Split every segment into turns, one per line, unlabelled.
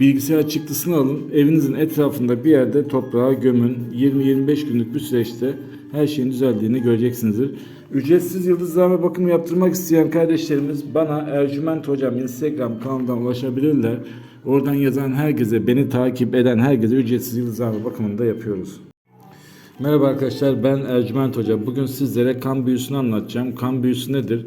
Bilgisayar çıktısını alın, evinizin etrafında bir yerde toprağa gömün. 20-25 günlük bir süreçte her şeyin düzeldiğini göreceksinizdir. Ücretsiz yıldızlama bakımı yaptırmak isteyen kardeşlerimiz bana Ercüment Hocam Instagram kanalından ulaşabilirler. Oradan yazan herkese, beni takip eden herkese ücretsiz yıldızlama bakımını da yapıyoruz. Merhaba arkadaşlar ben Ercüment Hoca. Bugün sizlere kan büyüsünü anlatacağım. Kan büyüsü nedir?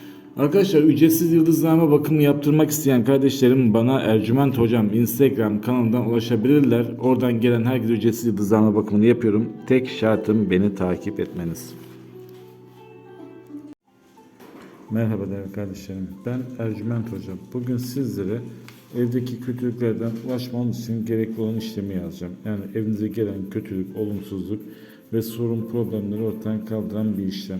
Arkadaşlar ücretsiz yıldızlama bakımı yaptırmak isteyen kardeşlerim bana Ercüment Hocam Instagram kanalından ulaşabilirler. Oradan gelen herkese ücretsiz yıldızlama bakımını yapıyorum. Tek şartım beni takip etmeniz. Merhaba değerli kardeşlerim. Ben Ercüment Hocam. Bugün sizlere evdeki kötülüklerden ulaşmamız için gerekli olan işlemi yazacağım. Yani evinize gelen kötülük, olumsuzluk ve sorun problemleri ortadan kaldıran bir işlem.